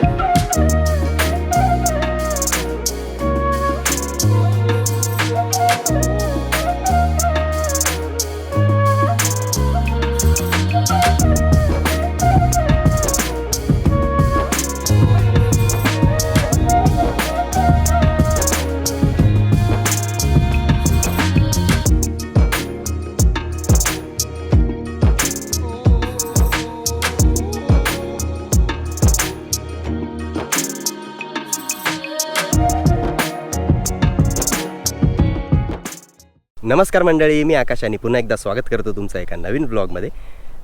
Bye. नमस्कार मंडळी मी आकाश आणि पुन्हा एकदा स्वागत करतो तुमचं एका नवीन ब्लॉगमध्ये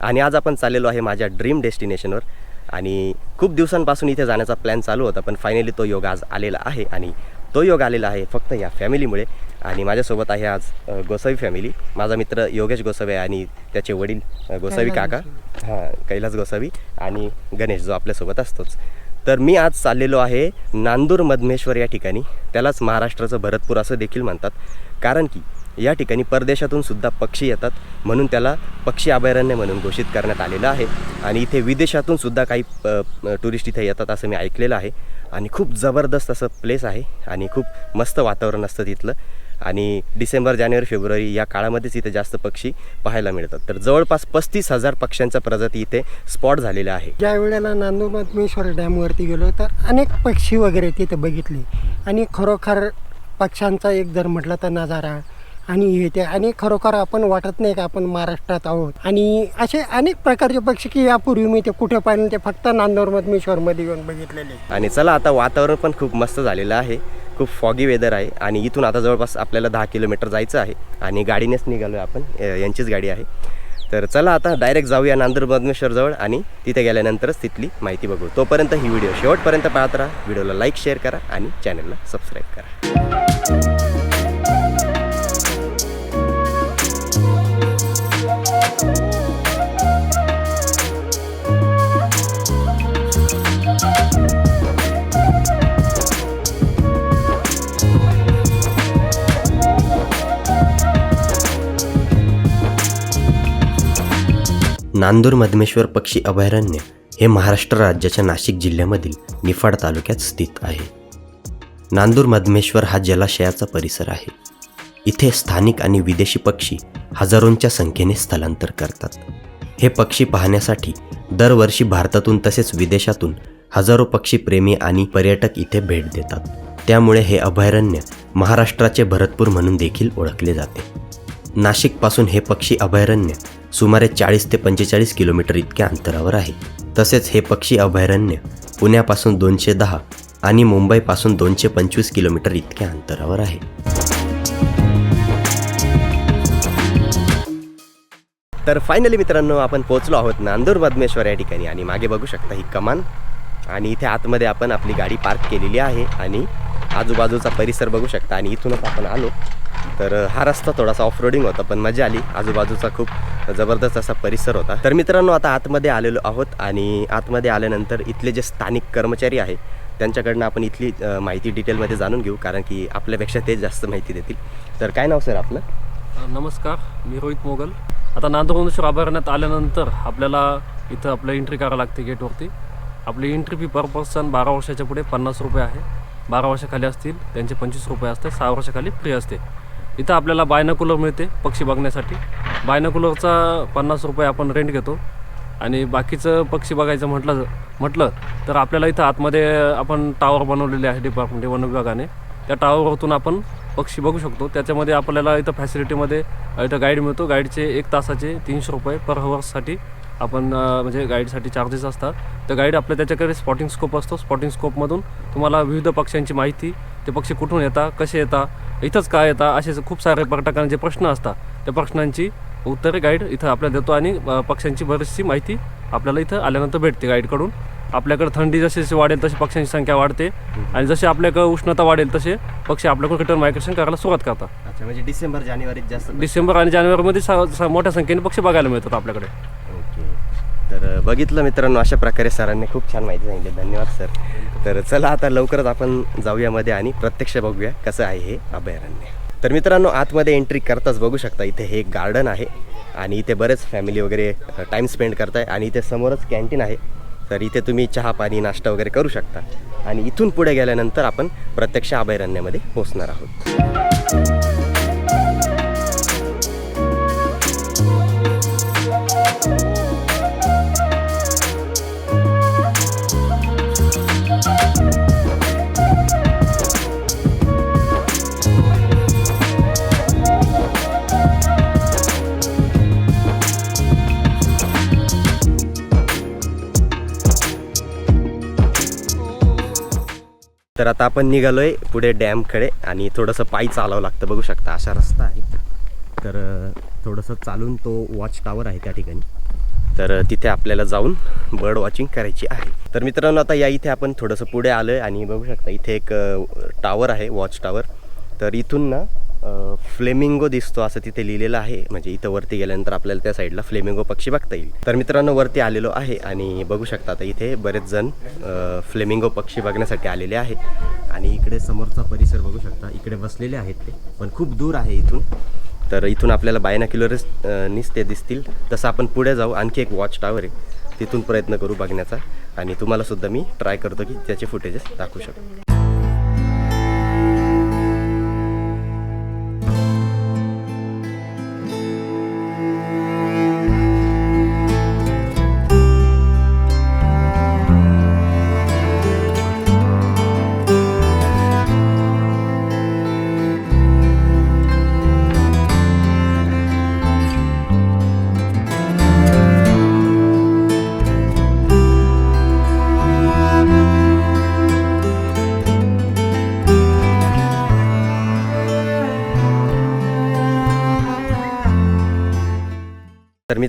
आणि आज आपण चाललेलो आहे माझ्या ड्रीम डेस्टिनेशनवर आणि खूप दिवसांपासून इथे जाण्याचा प्लॅन चालू होता पण फायनली तो योग आज आलेला आहे. आणि तो योग आलेला आहे फक्त या फॅमिलीमुळे आणि माझ्यासोबत आहे आज गोसावी फॅमिली माझा मित्र योगेश गोसावी आहे आणि त्याचे वडील गोसावी काका. हां कैलास गोसावी आणि गणेश जो आपल्यासोबत असतोच. तर मी आज चाललेलो आहे नांदूर मधमेश्वर या ठिकाणी. त्यालाच महाराष्ट्राचं भरतपूर असं देखील म्हणतात. कारण की या ठिकाणी परदेशातून सुद्धा पक्षी येतात. म्हणून त्याला पक्षी अभयारण्य म्हणून घोषित करण्यात आलेलं आहे. आणि इथे विदेशातून सुद्धा काही टुरिस्ट इथे येतात असं मी ऐकलेलं आहे. आणि खूप जबरदस्त असं प्लेस आहे. आणि खूप मस्त वातावरण असतं तिथलं. आणि डिसेंबर जानेवारी फेब्रुवारी या काळामध्येच इथे जास्त पक्षी पाहायला मिळतात. तर जवळपास पस्तीस हजार पक्ष्यांचा प्रजाती इथे स्पॉट झालेला आहे. ज्या वेळेला नांदूर डॅमवरती गेलो तर अनेक पक्षी वगैरे तिथे बघितले. आणि खरोखर पक्ष्यांचा एक जर म्हटलं तर नजारा आणि हे ते आणि खरोखर आपण वाटत नाही का आपण महाराष्ट्रात आहोत. आणि असे अनेक प्रकारचे पक्षी की यापूर्वी मी ते कुठे पाहिले ते फक्त नांदूर मधमेश्वरमध्ये येऊन बघितलेले. आणि चला आता वातावरण पण खूप मस्त झालेलं आहे. खूप फॉगी वेदर आहे. आणि इथून आता जवळपास आपल्याला दहा किलोमीटर जायचं आहे. आणि गाडीनेच निघालो आपण. यांचीच गाडी आहे. तर चला आता डायरेक्ट जाऊया नांदूर मधमेश्वरजवळ आणि तिथे गेल्यानंतरच तिथली माहिती बघू. तोपर्यंत ही व्हिडिओ शेवटपर्यंत पाहत राहा. व्हिडिओला लाईक शेअर करा आणि चॅनलला सबस्क्राईब करा. नांदूर मधमेश्वर पक्षी अभयारण्य हे महाराष्ट्र राज्याच्या नाशिक जिल्ह्यामधील निफाड तालुक्यात स्थित आहे. नांदूर मधमेश्वर हा जलाशयाचा परिसर आहे. इथे स्थानिक आणि विदेशी पक्षी हजारोंच्या संख्येने स्थलांतर करतात. हे पक्षी पाहण्यासाठी दरवर्षी भारतातून तसेच विदेशातून हजारो पक्षी प्रेमी आणि पर्यटक इथे भेट देतात. त्यामुळे हे अभयारण्य महाराष्ट्राचे भरतपूर म्हणून देखील ओळखले जाते. नाशिकपासून हे पक्षी अभयारण्य सुमारे चाळीस ते पंचेचाळीस किलोमीटर इतक्या अंतरावर आहे. तसेच हे पक्षी अभयारण्य पुण्यापासून दोनशे दहा आणि मुंबईपासून दोनशे पंचवीस किलोमीटर इतक्या अंतरावर आहे. तर फायनली मित्रांनो आपण पोहोचलो आहोत नांदूर मधमेश्वर या ठिकाणी आणि मागे बघू शकता ही कमान. आणि इथे आतमध्ये आपण आपली गाडी पार्क केलेली आहे आणि आजूबाजूचा परिसर बघू शकता आणि इथूनच आपण आलो. तर हा रस्ता थोडासा ऑफ रोडिंग होता पण मजा आली. आजूबाजूचा खूप जबरदस्त असा परिसर होता. तर मित्रांनो आता आतमध्ये आलेलो आहोत आणि आतमध्ये आल्यानंतर इथले जे स्थानिक कर्मचारी आहे त्यांच्याकडनं आपण इथली माहिती डिटेलमध्ये जाणून घेऊ कारण की आपल्यापेक्षा ते जास्त माहिती देतील. तर काय नाव सर आपलं? नमस्कार मी रोहित मोगल. आता नांदुरंदेश्वर अभयारण्यात आल्यानंतर आपल्याला इथं आपलं एंट्री करावं लागते गेटवरती आपली एंट्री फी पर पर्सन बारा वर्षाच्या पुढे पन्नास रुपये आहे. बारा वर्षाखाली असतील त्यांचे पंचवीस रुपये असते सहा वर्षाखाली फ्री असते. इथं आपल्याला बायनाकुलर मिळते पक्षी बघण्यासाठी. बायनाकुलरचा पन्नास रुपये आपण रेंट घेतो. आणि बाकीचं पक्षी बघायचं म्हटलं म्हटलं तर आपल्याला इथं आतमध्ये आपण टावर बनवलेले आहे डिपार्टमेंट वन विभागाने. त्या टावरवरतून आपण पक्षी बघू शकतो. त्याच्यामध्ये आपल्याला इथं फॅसिलिटीमध्ये इथं गाईड मिळतो. गाईडचे एक तासाचे तीनशे रुपये पर हवर्ससाठी आपण म्हणजे गाईडसाठी चार्जेस असतात. तर गाईड आपल्या त्याच्याकडे स्पॉटिंग स्कोप असतो. स्पॉटिंग स्कोपमधून तुम्हाला विविध पक्ष्यांची माहिती ते पक्षी कुठून येतात कसे येतात इथंच काय येतात असे खूप सारे पर्यटकांचे प्रश्न असतात त्या प्रश्नांची उत्तरे गाईड इथं आपल्याला देतो आणि पक्ष्यांची बरीचशी माहिती आपल्याला इथं आल्यानंतर भेटते गाईडकडून आपल्याकडे थंडी जशी जशी वाढेल तशी पक्ष्यांची संख्या वाढते. आणि जशी आपल्याकडे उष्णता वाढेल तसे पक्षी आपल्याकडे रिटर्न मायग्रेशन करायला सुरुवात करतात. अच्छा म्हणजे डिसेंबर जानेवारीत जास्त डिसेंबर आणि जानेवारीमध्ये मोठ्या संख्येने पक्षी बघायला मिळतात आपल्याकडे. ओके. तर बघितलं मित्रांनो अशा प्रकारे सरांनी खूप छान माहिती सांगितली. धन्यवाद सर. तर चला आता लवकरच आपण जाऊया मध्ये आणि प्रत्यक्ष बघूया कसं आहे हे अभयारण्य. तर मित्रांनो आतमध्ये एंट्री करताच बघू शकता इथे हे गार्डन आहे आणि इथे बरेच फॅमिली वगैरे टाईम स्पेंड करताय आणि इथे समोरच कॅन्टीन आहे. तर इथे तुम्ही चहा पाणी नाश्ता वगैरे करू शकता. आणि इथून पुढे गेल्यानंतर आपण प्रत्यक्ष अभयारण्यामध्ये पोहोचणार आहोत. तर आता आपण निघालोय पुढे डॅमकडे आणि थोडंसं पायी चालावं लागतं बघू शकता. अशा रस्ता आहे. तर थोडंसं चालून तो वॉच टॉवर आहे त्या ठिकाणी. तर तिथे आपल्याला जाऊन बर्ड वॉचिंग करायची आहे. तर मित्रांनो आता या इथे आपण थोडंसं पुढे आलो आहे आणि बघू शकता इथे एक टावर आहे वॉच टॉवर. तर इथून ना फ्लेमिंगो दिसतो असं तिथे लिहिलेलं आहे. म्हणजे इथं वरती गेल्यानंतर आपल्याला त्या साईडला फ्लेमिंगो पक्षी बघता येईल. तर मित्रांनो वरती आलेलो आहे आणि बघू शकता आता इथे बरेच जण फ्लेमिंगो पक्षी बघण्यासाठी आलेले आहे. आणि इकडे समोरचा परिसर बघू शकता. इकडे बसलेले आहेत ते पण खूप दूर आहे इथून. तर इथून आपल्याला बायना किलोरेस निसते दिसतील. तसं आपण पुढे जाऊ. आणखी एक वॉच टावर आहे. तिथून प्रयत्न करू बघण्याचा. आणि तुम्हाला सुद्धा मी ट्राय करतो की त्याचे फुटेजेस दाखवू शकतो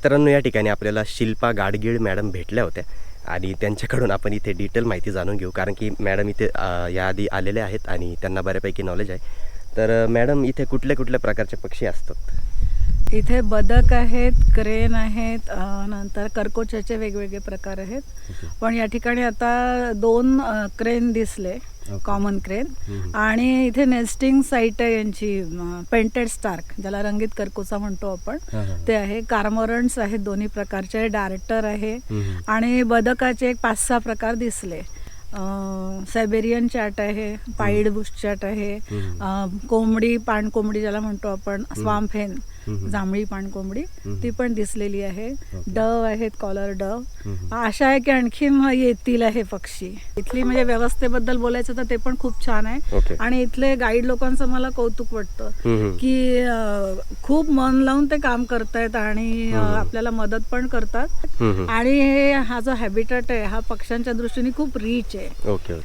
मित्रांनो या ठिकाणी आपल्याला शिल्पा गाडगीळ मॅडम भेटल्या होत्या. आणि त्यांच्याकडून आपण इथे डिटेल माहिती जाणून घेऊ. कारण की मॅडम इथे याआधी आलेले आहेत आणि त्यांना बऱ्यापैकी नॉलेज आहे. तर मॅडम इथे कुठल्या कुठल्या प्रकारचे पक्षी असतात? इथे बदक आहेत क्रेन आहेत नंतर कर्कोच्याचे वेगवेगळे प्रकार आहेत. पण या ठिकाणी आता दोन क्रेन दिसले कॉमन क्रेन. आणि इथे नेस्टिंग साईट आहे यांची पेंटेड स्टार्क ज्याला रंगीत कर्कोचा म्हणतो आपण ते आहे. कार्मोरंट्स आहेत दोन्ही प्रकारचे डायरेक्टर आहे. आणि बदकाचे एक पाच सहा प्रकार दिसले. सायबेरियन चॅट आहे पाईड बुश चॅट आहे कोंबडी पाणकोंबडी ज्याला म्हणतो आपण हम्म. जांभळी पाणकोंबडी. ती पण दिसलेली आहे. डव आहेत कॉलर डव. आशा आहे की आणखीन येतील आहे पक्षी इथली म्हणजे व्यवस्थेबद्दल बोलायचं तर ते पण खूप छान आहे आणि इथले गाईड लोकांचं मला कौतुक वाटतं. की खूप मन लावून ते काम करतायत आणि. आपल्याला मदत पण करतात. आणि हे हा जो हॅबिटट आहे हा पक्ष्यांच्या दृष्टीने खूप रिच आहे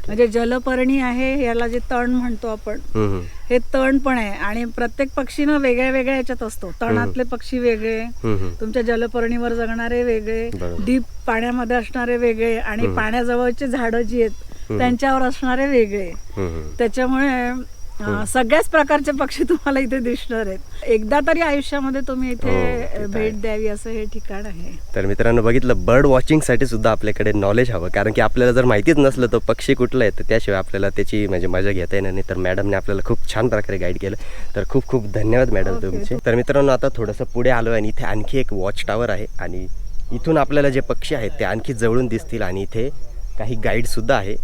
म्हणजे जलपर्णी आहे याला जे तण म्हणतो आपण. हे तण पण आहे आणि प्रत्येक पक्षी ना वेगळ्या वेगळ्या याच्यात असतो तणातले पक्षी वेगळे. तुमच्या जलपर्णीवर जगणारे वेगळे. डीप पाण्यामध्ये असणारे वेगळे आणि. पाण्याजवळचे झाडं जी आहेत. त्यांच्यावर असणारे वेगळे. त्याच्यामुळे अं, सगळ्याच प्रकारचे पक्षी तुम्हाला इथे दिसणार आहेत. एकदा तरी आयुष्यामध्ये तुम्ही हो, इथे तर आहे. भेट द्यावी असं हे ठिकाण आहे. तर मित्रांनो बघितलं बर्ड वॉचिंगसाठी सुद्धा आपल्याकडे नॉलेज हवं. कारण की आपल्याला जर माहितीच नसलं तो पक्षी कुठला आहे तर त्याशिवाय आपल्याला त्याची म्हणजे मजा घेता येणार नाही. तर मॅडमने आपल्याला खूप छान प्रकारे गाईड केलं. तर खूप खूप धन्यवाद मॅडम Okay. तुमचे. तर मित्रांनो आता थोडंसं पुढे आलो आणि इथे आणखी एक वॉच टॉवर आहे. आणि इथून आपल्याला जे पक्षी आहेत ते आणखी जवळून दिसतील. आणि इथे काही गाईडसुद्धा आहे.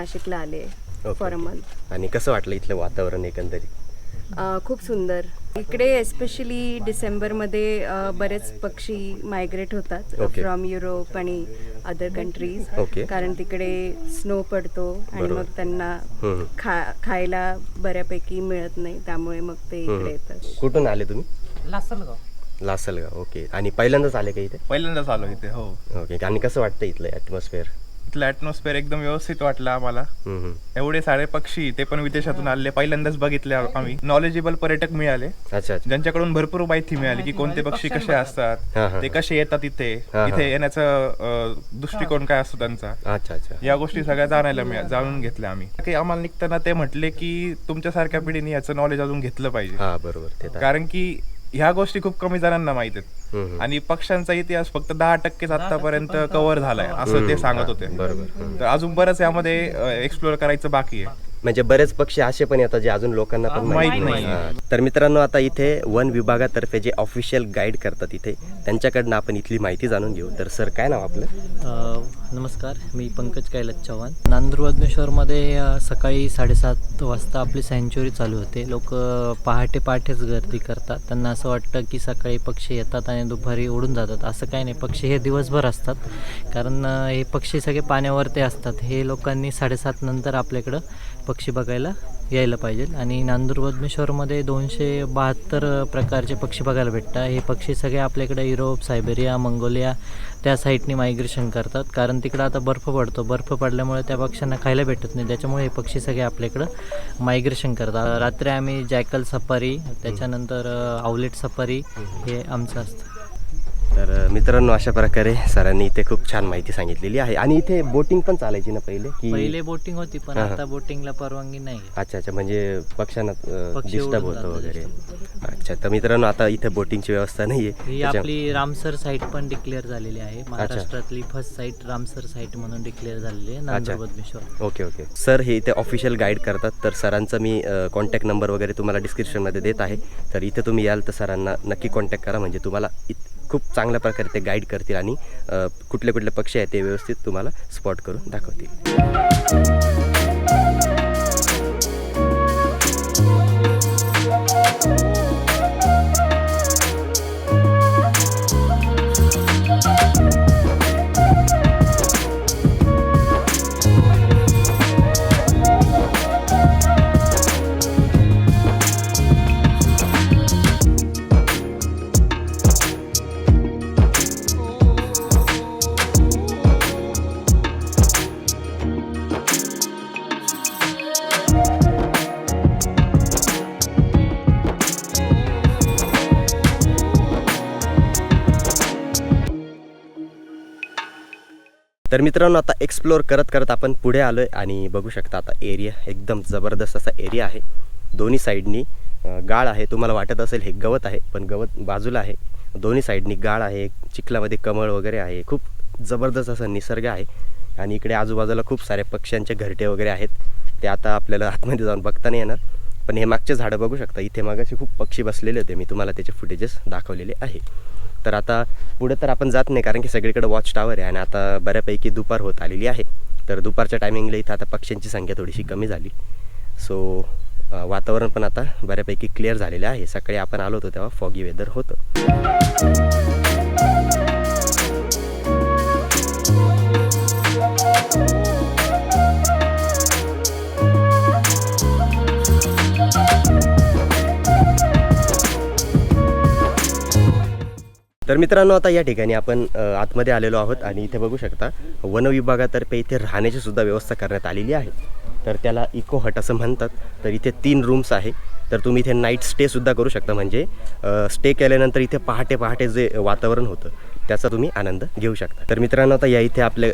नाशिकला आले Okay. फॉर अ मंथ आणि कसं वाटलं इथलं वातावरण एकंदरीत खूप सुंदर इकडे एस्पेशली डिसेंबरमध्ये अ, बरेच पक्षी मायग्रेट होतात Okay. फ्रॉम युरोप आणि अदर कंट्रीज Okay. कारण तिकडे स्नो पडतो आणि बरोबर. मग त्यांना हम्म. खा खायला बऱ्यापैकी मिळत नाही त्यामुळे मग ते हम्म. इकडे येतात कुठून आले तुम्ही लासलगाव ओके आणि पहिल्यांदाच आले का इथे पहिल्यांदाच आलो इथे हो ओके आणि कसं वाटतं इथलं ॲटमॉस्फिअर इथलं ॲटमॉस्फिअर एकदम व्यवस्थित वाटलं आम्हाला. एवढे सारे पक्षी ते पण विदेशातून आले पहिल्यांदाच बघितले आम्ही. नॉलेजेबल पर्यटक मिळाले. अच्छा अच्छा. ज्यांच्याकडून भरपूर माहिती मिळाली की कोणते पक्षी कसे हा, हा, असतात ते कसे येतात इथे. इथे येण्याचं दृष्टिकोन काय असतो त्यांचा? अच्छा अच्छा. या गोष्टी सगळ्या जाणायला मिळा जाणून घेतल्या आम्ही. की आम्हाला निघताना ते म्हटले की तुमच्यासारख्या पिढीने याचं नॉलेज अजून घेतलं पाहिजे. हा बरोबर. कारण की ह्या गोष्टी खूप कमी जणांना माहीत आहेत. आणि पक्ष्यांचा इतिहास फक्त दहा टक्केच आतापर्यंत कव्हर झालाय असं ते सांगत होते. बरोबर तर अजून बरंच यामध्ये एक्सप्लोर करायचं बाकी आहे. म्हणजे बरेच पक्षी असे पण येतात जे अजून लोकांना पण माहीत नाही. हा. तर मित्रांनो आता इथे वन विभागातर्फे जे ऑफिशियल गाईड करतात इथे त्यांच्याकडनं आपण इथली माहिती जाणून घेऊ. तर सर काय नाव आपलं? अ, नमस्कार मी पंकज कैलास चव्हाण. नांदूरवदनेश्वरमध्ये सकाळी साडेसात वाजता आपली सँच्युरी चालू होते. लोक पहाटे पहाटेच गर्दी करतात. त्यांना असं वाटतं की सकाळी पक्षी येतात आणि दुपारी उडून जातात. असं काही नाही पक्षी हे दिवसभर असतात. कारण हे पक्षी सगळे पाण्यावरती असतात. हे लोकांनी साडेसात नंतर आपल्याकडं पक्षी बघायला यायला पाहिजेत. आणि नांदुरबदमेश्वरमध्ये दोनशे बहात्तर प्रकारचे पक्षी बघायला भेटतात. हे पक्षी सगळे आपल्याकडे युरोप सायबेरिया मंगोलिया त्या साईडनी मायग्रेशन करतात. कारण तिकडं आता बर्फ पडतो. बर्फ पडल्यामुळे त्या पक्ष्यांना खायला भेटत नाही. त्याच्यामुळे हे पक्षी सगळे आपल्याकडं मायग्रेशन करतात. रात्री आम्ही जॅकल सफारी त्याच्यानंतर आवलेट सफारी हे आमचं असतं. तर मित्रांनो अशा प्रकारे सरांनी इथे खूप छान माहिती सांगितलेली आहे. आणि इथे बोटिंग पण चालायची ना पहिले? की पहिले बोटिंग होती पण हां, हां. आता बोटिंगला परवानगी नाही. अच्छा अच्छा. म्हणजे पक्ष्यांना पक्षी डिस्टर्ब उडून होतं जातात, वगैरे. अच्छा. तर मित्रांनो आता इथे बोटिंगची व्यवस्था नाही ही आहे आपली रामसर साईट पण डिक्लेअर झालेली आहे. महाराष्ट्रातली फर्स्ट साईट रामसर साईट म्हणून डिक्लेअर झालेली आहे ओके ओके. सर हे इथे ऑफिशियल गाईड करतात. तर सरांचा मी कॉन्टॅक्ट नंबर वगैरे तुम्हाला डिस्क्रिप्शनमध्ये देत आहे. तर इथे तुम्ही याल तर सरांना नक्की कॉन्टॅक्ट करा. म्हणजे तुम्हाला इत खूप चांगल्या प्रकारे ते गाईड करतील आणि कुठले कुठले पक्षी आहेत ते व्यवस्थित तुम्हाला स्पॉट करून दाखवतील. मित्रांनो आता एक्सप्लोअर करत करत आपण पुढे आलो आहे आणि बघू शकता आता एरिया एकदम जबरदस्त असा एरिया आहे. दोन्ही साईडनी गाळ आहे. तुम्हाला वाटत असेल हे गवत आहे पण गवत बाजूला आहे. दोन्ही साईडनी गाळ आहे चिखलामध्ये कमळ वगैरे आहे. खूप जबरदस्त असा निसर्ग आहे. आणि इकडे आजूबाजूला खूप सारे पक्ष्यांचे घरटे वगैरे आहेत. ते आता आपल्याला आतमध्ये जाऊन बघता नाही येणार. पण हे मागचे झाडं बघू शकता. इथे मागाशी खूप पक्षी बसलेले होते. मी तुम्हाला त्याचे फुटेजेस दाखवलेले आहे. तर आता पुढे तर आपण जात नाही कारण की सगळीकडे वॉच टावर आहे आणि आता बऱ्यापैकी दुपार होत आलेली आहे. तर दुपारच्या टायमिंगला इथं आता पक्ष्यांची संख्या थोडीशी कमी झाली. सो वातावरण पण आता बऱ्यापैकी क्लिअर झालेलं आहे. सकाळी आपण आलो होतो तेव्हा फॉगी वेदर होतं. तर मित्रांनो आता या ठिकाणी आपण आतमध्ये आलेलो आहोत आणि इथे बघू शकता वन विभागातर्फे इथे राहण्याची सुद्धा व्यवस्था करण्यात आलेली आहे. तर त्याला इको हट असं म्हणतात. तर इथे तीन रूम्स आहे. तर तुम्ही इथे नाईट स्टेसुद्धा करू शकता. म्हणजे स्टे केल्यानंतर इथे पहाटे पहाटे जे वातावरण होतं त्याचा तुम्ही आनंद घेऊ शकता. तर मित्रांनो आता या इथे आपले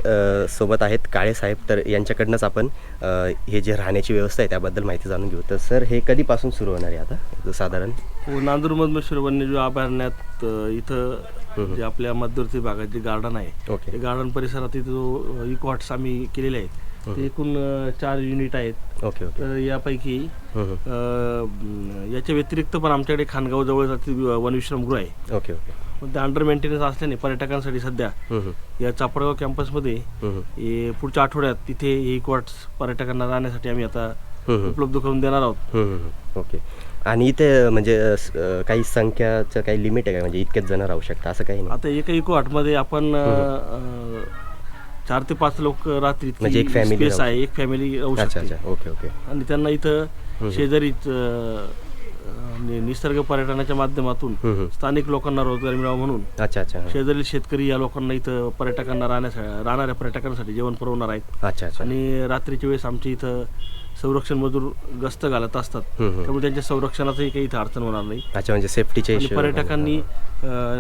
सोबत आहेत काळे साहेब. तर यांच्याकडनंच आपण हे जे राहण्याची व्यवस्था आहे त्याबद्दल माहिती जाणून घेऊ. तर सर हे कधीपासून सुरू होणार आहे आता? साधारण हो नांदूर मधमेश्वर वन्यजीव अभयारण्यात अ, इथं जे आपल्या मध्यवर्ती भागात जे गार्डन आहे ओके ते गार्डन परिसरात इथं जो इको हट्स आम्ही केलेले आहेत ते एकूण अ, चार युनिट आहेत ओके ओके तर यापैकी. अ, म, याच्या व्यतिरिक्त पण आमच्याकडे खानगाव जवळ वनविश्रामगृह आहे ओके ओके पण ते अंडर मेंटेनन्स असल्याने पर्यटकांसाठी सध्या. या चापडगाव कॅम्पसमध्ये. हे पुढच्या आठवड्यात तिथे हे पर्यटकांना राहण्यासाठी आम्ही आता. उपलब्ध करून देणार आहोत. ओके आणि इथे म्हणजे अ, स- अ, काही संख्याचं काही लिमिट आहे का? म्हणजे इतकेच जण राहू शकता असं काही नाही. आता एका इको आठमध्ये आपण अं, चार ते पाच लोक रात्री म्हणजे एक family स्पेस राहू आहे एक फॅमिली राहू अच्छा शकते. अच्छा ओके ओके आणि त्यांना इथं शेजारीच अं, अं, नि- निसर्ग पर्यटनाच्या माध्यमातून हम्म. स्थानिक लोकांना रोजगार मिळावा म्हणून अच्छा अच्छा हां. शेजारील शेतकरी या लोकांना इथं पर्यटकांना राहण्यासाठी राहणाऱ्या पर्यटकांसाठी जेवण पुरवणार आहेत. अच्छा अच्छा. आणि रात्रीच्या वेळेस आमच्या इथं संरक्षण मजूर गस्त घालत असतात. त्यामुळे त्यांच्या संरक्षणाचंही काही इथं अडचण होणार नाही. अच्छा म्हणजे सेफ्टीचे आणि पर्यटकांनी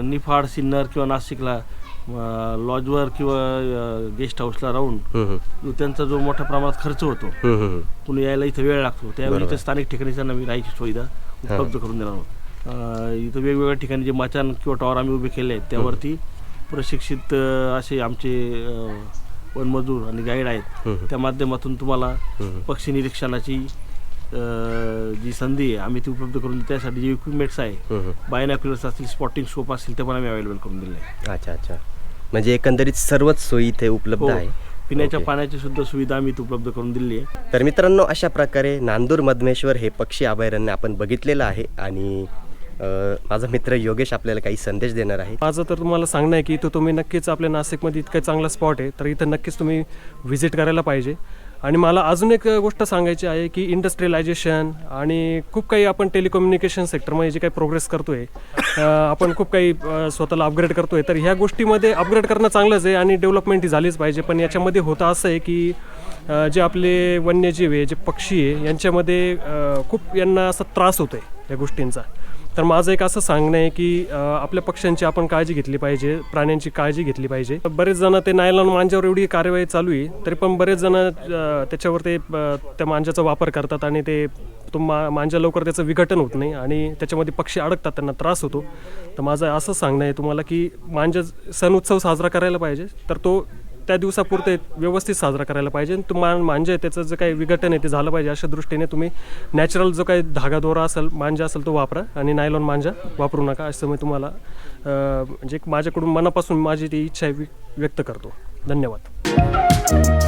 निफाड सिन्नर किंवा नाशिकला लॉजवर किंवा गेस्ट हाऊसला राहून त्यांचा जो मोठ्या प्रमाणात खर्च होतो पुणे यायला इथं वेळ लागतो. त्यावेळी. इथं स्थानिक ठिकाणी त्यांना मी राहायची सुविधा उपलब्ध करून देणार आहोत. इथं वेगवेगळ्या ठिकाणी जे मचान किंवा टॉवर आम्ही उभे केले आहेत त्यावरती प्रशिक्षित असे आमचे वनमजूर आणि गाईड आहेत. त्या माध्यमातून तुम्हाला पक्षी निरीक्षणाची जी संधी आहे आम्ही ती उपलब्ध करून. त्यासाठी जे इक्विपमेंट्स आहे बायनॅक्युलर्स असतील स्पॉटिंग स्कोप असतील ते पण आम्ही अवेलेबल करून दिले आहे अच्छा अच्छा. म्हणजे एकंदरीत सर्वच सोयी इथे उपलब्ध हो. आहे. पिण्याच्या. पाण्याची सुद्धा सुविधा आम्ही उपलब्ध करून दिली आहे. तर मित्रांनो अशा प्रकारे नांदूर मधमेश्वर हे पक्षी अभयारण्य आपण बघितलेलं आहे आणि माझा मित्र योगेश आपल्याला काही संदेश देणार आहे. माझं तर तुम्हाला सांगणं आहे की इथं तुम्ही नक्कीच आपल्या नाशिकमध्ये इतका चांगला स्पॉट आहे तर इथं नक्कीच तुम्ही व्हिजिट करायला पाहिजे. आणि मला अजून एक गोष्ट सांगायची आहे की इंडस्ट्रियलायझेशन आणि खूप काही आपण टेलिकम्युनिकेशन सेक्टरमध्ये जे काही प्रोग्रेस करतोय आपण खूप काही स्वतःला अपग्रेड करतोय तर ह्या गोष्टीमध्ये अपग्रेड करणं चांगलंच आहे आणि डेव्हलपमेंट ही झालीच पाहिजे. पण याच्यामध्ये होतं असं आहे की जे आपले वन्यजीव आहे जे पक्षी आहे यांच्यामध्ये खूप यांना असा त्रास होतोय या गोष्टींचा. तर माझं एक असं सांगणं आहे की आपल्या पक्ष्यांची आपण काळजी घेतली पाहिजे प्राण्यांची काळजी घेतली पाहिजे. बरेच जण ते नायलॉन मांजावर एवढी कार्यवाही चालू आहे तरी पण बरेच जण त्याच्यावर ते त्या मांजाचा वापर करतात आणि ते तो मा मांजा लवकर त्याचं विघटन होत नाही आणि त्याच्यामध्ये पक्षी अडकतात त्यांना त्रास होतो. तर माझं असं सांगणं आहे तुम्हाला की मांजा सण उत्सव साजरा करायला पाहिजे तर तो त्या दिवसापुरते व्यवस्थित साजरा करायला पाहिजे. आणि तो त्याचं जे काही विघटन आहे ते झालं पाहिजे. अशा दृष्टीने तुम्ही नॅचरल जो काही धागा दोरा असेल मांजा असेल तो वापरा. आणि नायलॉन मांजा वापरू नका. असं मी तुम्हाला म्हणजे माझ्याकडून मनापासून माझी ती इच्छा आहे व्यक्त करतो. धन्यवाद.